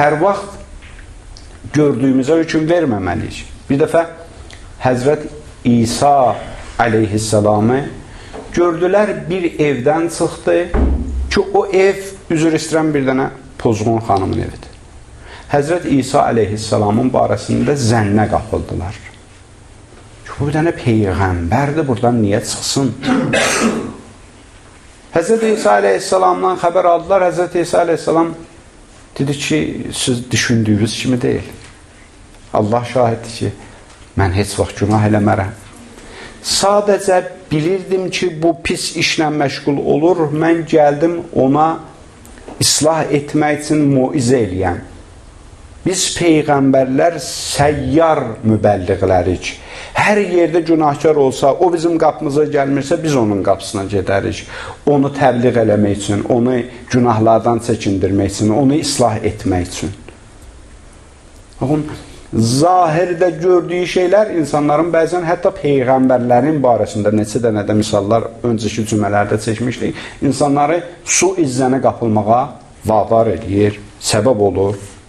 hər vaxt gördüyümüzə hökm verməməliyik. Bir dəfə Həzrət İsa əleyhissalamı gördülər bir evdən çıxdı ki, o ev üzr istəyirəm bir dənə pozğun xanımın evidir. Həzrət İsa əleyhissalamın barəsində zənnə qapıldılar. Ki, bu bir dənə peyğəmbərdir, buradan niyə çıxsın? Həzrət İsa əleyhissalamdan xəbər aldılar. Həzrət İsa əleyhissalam dedi ki, siz düşündüyünüz kimi deyil. Allah şahiddir ki, mən heç vaxt günah eləmərəm. Sadəcə bilirdim ki, bu pis işlə məşğul olur. Mən gəldim ona islah etmək üçün muizə eləyəm. Biz peyğəmbərlər səyyar mübəlliğlərik. Hər yerdə günahkar olsa, o bizim qapımıza gəlmirsə, biz onun qapısına gedərik. Onu təbliğ eləmək üçün, onu günahlardan çəkindirmək üçün, onu islah etmək üçün. Onun zahirdə gördüyü şeylər insanların bəzən hətta peyğəmbərlərin barəsində neçə dənə də misallar öncəki cümlələrdə çəkmişdik. İnsanları su izzənə qapılmağa vadar edir, səbəb olur.